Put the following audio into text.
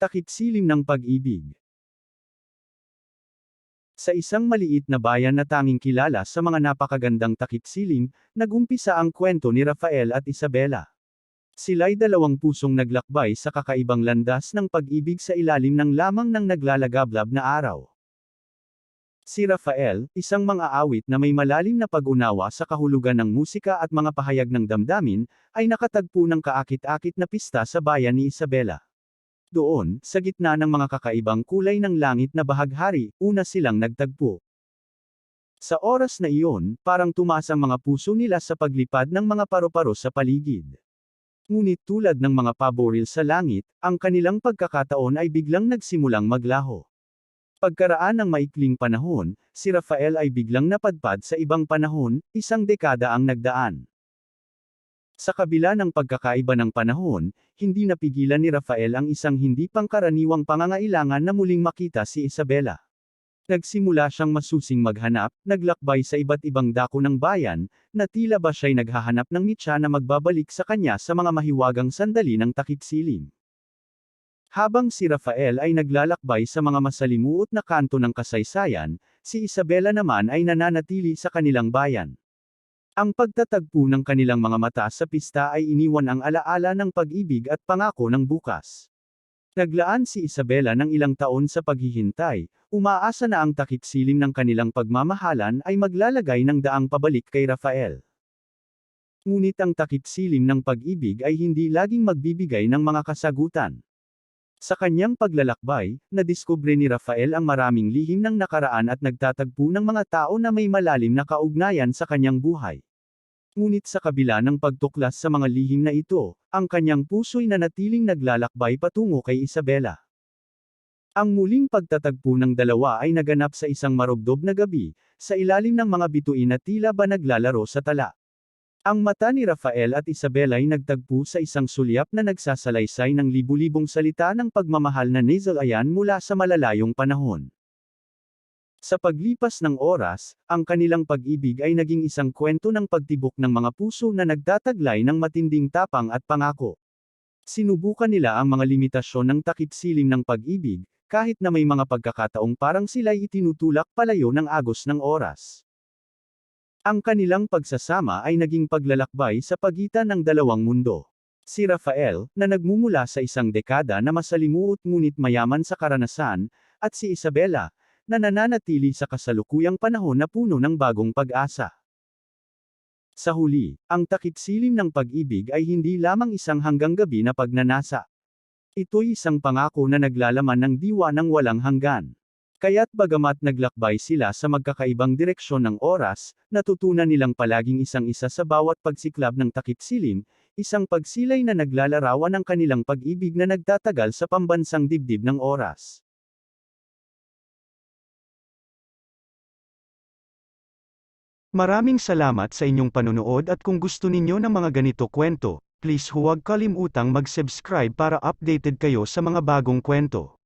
Takip silim ng pag-ibig. Sa isang maliit na bayan na tanging kilala sa mga napakagandang takip silim, nagumpisa ang kwento ni Rafael at Isabela. Sila'y dalawang pusong naglakbay sa kakaibang landas ng pag-ibig sa ilalim ng lamang ng naglalagablab na araw. Si Rafael, isang mga awit na may malalim na pag-unawa sa kahulugan ng musika at mga pahayag ng damdamin, ay nakatagpo ng kaakit-akit na pista sa bayan ni Isabela. Doon, sa gitna ng mga kakaibang kulay ng langit na bahaghari, una silang nagtagpo. Sa oras na iyon, parang tumaas ang mga puso nila sa paglipad ng mga paru-paro sa paligid. Ngunit tulad ng mga paboril sa langit, ang kanilang pagkakataon ay biglang nagsimulang maglaho. Pagkaraan ng maikling panahon, si Rafael ay biglang napadpad sa ibang panahon, isang dekada ang nagdaan. Sa kabila ng pagkakaiba ng panahon, hindi napigilan ni Rafael ang isang hindi pangkaraniwang pangangailangan na muling makita si Isabela. Nagsimula siyang masusing maghanap, naglakbay sa iba't ibang dako ng bayan, na tila ba siya'y naghahanap ng mitya na magbabalik sa kanya sa mga mahiwagang sandali ng takip silim. Habang si Rafael ay naglalakbay sa mga masalimuot na kanto ng kasaysayan, si Isabela naman ay nananatili sa kanilang bayan. Ang pagtatagpo ng kanilang mga mata sa pista ay iniwan ang alaala ng pag-ibig at pangako ng bukas. Naglaan si Isabela ng ilang taon sa paghihintay, umaasa na ang takip silim ng kanilang pagmamahalan ay maglalagay ng daang pabalik kay Rafael. Ngunit ang takip silim ng pag-ibig ay hindi laging magbibigay ng mga kasagutan. Sa kanyang paglalakbay, nadiskubre ni Rafael ang maraming lihim ng nakaraan at nagtatagpo ng mga tao na may malalim na kaugnayan sa kanyang buhay. Ngunit sa kabila ng pagtuklas sa mga lihim na ito, ang kanyang puso'y nanatiling naglalakbay patungo kay Isabela. Ang muling pagtatagpo ng dalawa ay naganap sa isang marubdob na gabi, sa ilalim ng mga bituin na tila ba naglalaro sa tala. Ang mata ni Rafael at Isabela ay nagtagpo sa isang sulyap na nagsasalaysay ng libu-libong salita ng pagmamahal na nasal ayan mula sa malalayong panahon. Sa paglipas ng oras, ang kanilang pag-ibig ay naging isang kwento ng pagtibok ng mga puso na nagtataglay ng matinding tapang at pangako. Sinubukan nila ang mga limitasyon ng takip silim ng pag-ibig, kahit na may mga pagkakataong parang sila'y itinutulak palayo ng agos ng oras. Ang kanilang pagsasama ay naging paglalakbay sa pagitan ng dalawang mundo. Si Rafael, na nagmumula sa isang dekada na masalimuot ngunit mayaman sa karanasan, at si Isabela, na nananatili sa kasalukuyang panahon na puno ng bagong pag-asa. Sa huli, ang takip silim ng pag-ibig ay hindi lamang isang hanggang gabi na pagnanasa. Ito'y isang pangako na naglalaman ng diwa ng walang hanggan. Kaya't bagamat naglakbay sila sa magkakaibang direksyon ng oras, natutunan nilang palaging isang isa sa bawat pagsiklab ng takip silim, isang pagsilay na naglalarawan ng kanilang pag-ibig na nagtatagal sa pambansang dibdib ng oras. Maraming salamat sa inyong panonood at kung gusto ninyo ng mga ganito kwento, please huwag kalimutang mag-subscribe para updated kayo sa mga bagong kwento.